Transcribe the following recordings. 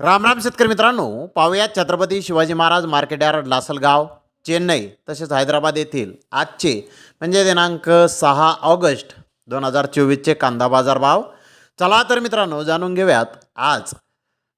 राम राम शेतकरी मित्रांनो पाहुयात छत्रपती शिवाजी महाराज मार्केट यार्ड लासलगाव चेन्नई तसेच हैदराबाद येथील आजचे म्हणजे दिनांक सहा ऑगस्ट दोन हजार चोवीसचे कांदा बाजार भाव. चला तर मित्रांनो जाणून घेऊयात आज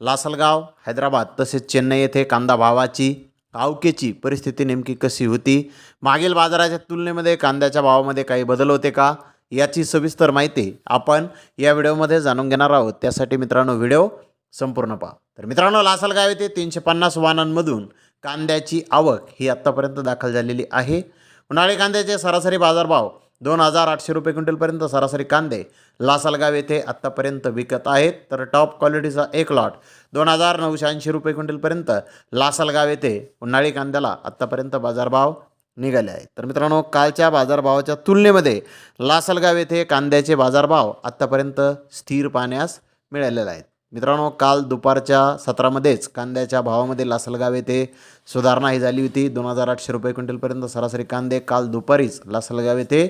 लासलगाव हैदराबाद तसेच चेन्नई येथे कांदा भावाची आवकेची परिस्थिती नेमकी कशी होती? मागील बाजाराच्या तुलनेमध्ये कांद्याच्या भावामध्ये काही बदल होते का? याची सविस्तर माहिती आपण या व्हिडिओमध्ये जाणून घेणार आहोत. त्यासाठी मित्रांनो व्हिडिओ संपूर्ण पहा. तर मित्रांनो लासलगाव येथे तीनशे पन्नास वाहनांमधून कांद्याची आवक ही आत्तापर्यंत दाखल झालेली आहे. उन्हाळी कांद्याचे सरासरी बाजारभाव दोन हजार आठशे रुपये क्विंटलपर्यंत सरासरी कांदे लासलगाव येथे आत्तापर्यंत विकत आहेत. तर टॉप क्वालिटीचा एक लॉट दोन हजार नऊशे ऐंशी रुपये क्विंटलपर्यंत लासलगाव येथे उन्हाळी कांद्याला आत्तापर्यंत बाजारभाव निघाले आहेत. तर मित्रांनो कालच्या बाजारभावाच्या तुलनेमध्ये लासलगाव येथे कांद्याचे बाजारभाव आत्तापर्यंत स्थिर पाहण्यास मिळालेले आहेत. मित्रांनो काल दुपारच्या सत्रामध्येच कांद्याच्या भावामध्ये लासलगाव येथे सुधारणा ही झाली होती. दोन हजार आठशे रुपये क्विंटलपर्यंत सरासरी कांदे काल दुपारीच लासलगाव येथे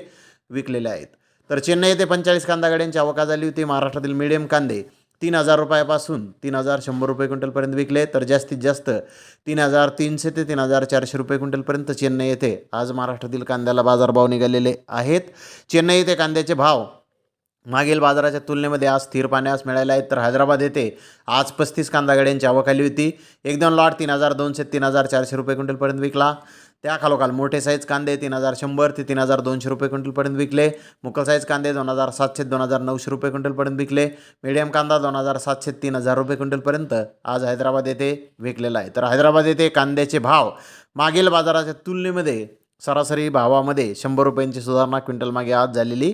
विकलेले आहेत. तर चेन्नई येथे पंचेचाळीस कांदा गाड्यांची आवका झाली होती. महाराष्ट्रातील मिडियम कांदे तीन हजार रुपयापासून तीन हजार शंभर रुपये क्विंटलपर्यंत विकले. तर जास्तीत जास्त तीन हजार तीनशे ते तीन हजार चारशे रुपये क्विंटलपर्यंत चेन्नई येथे आज महाराष्ट्रातील कांद्याला बाजारभाव निघालेले आहेत. चेन्नई येथे कांद्याचे भाव मागील बाजाराच्या तुलनेमध्ये आज स्थिर पाण्यास मिळायला आहेत तर हैदराबाद येथे आज पस्तीस कांदा गाड्यांची आवक होती. एक दोन लॉट तीन हजार दोनशे तीन हजार चारशे रुपये क्विंटलपर्यंत विकला. त्या खालोखाल मोठे साईज कांदे तीन हजार शंभर ते तीन हजार दोनशे रुपये क्विंटलपर्यंत विकले. मुकल साईज कांदे दोन हजार सातशे दोन हजार नऊशे रुपये क्विंटलपर्यंत विकले. मीडियम कांदा दोन हजार सातशे तीन हजार रुपये क्विंटलपर्यंत आज हैदराबाद येथे विकलेला आहे. तर हैदराबाद येथे कांद्याचे भाव मागील बाजाराच्या तुलनेमध्ये सरासरी भावामध्ये शंभर रुपयांची सुधारणा क्विंटल मागे आज झालेली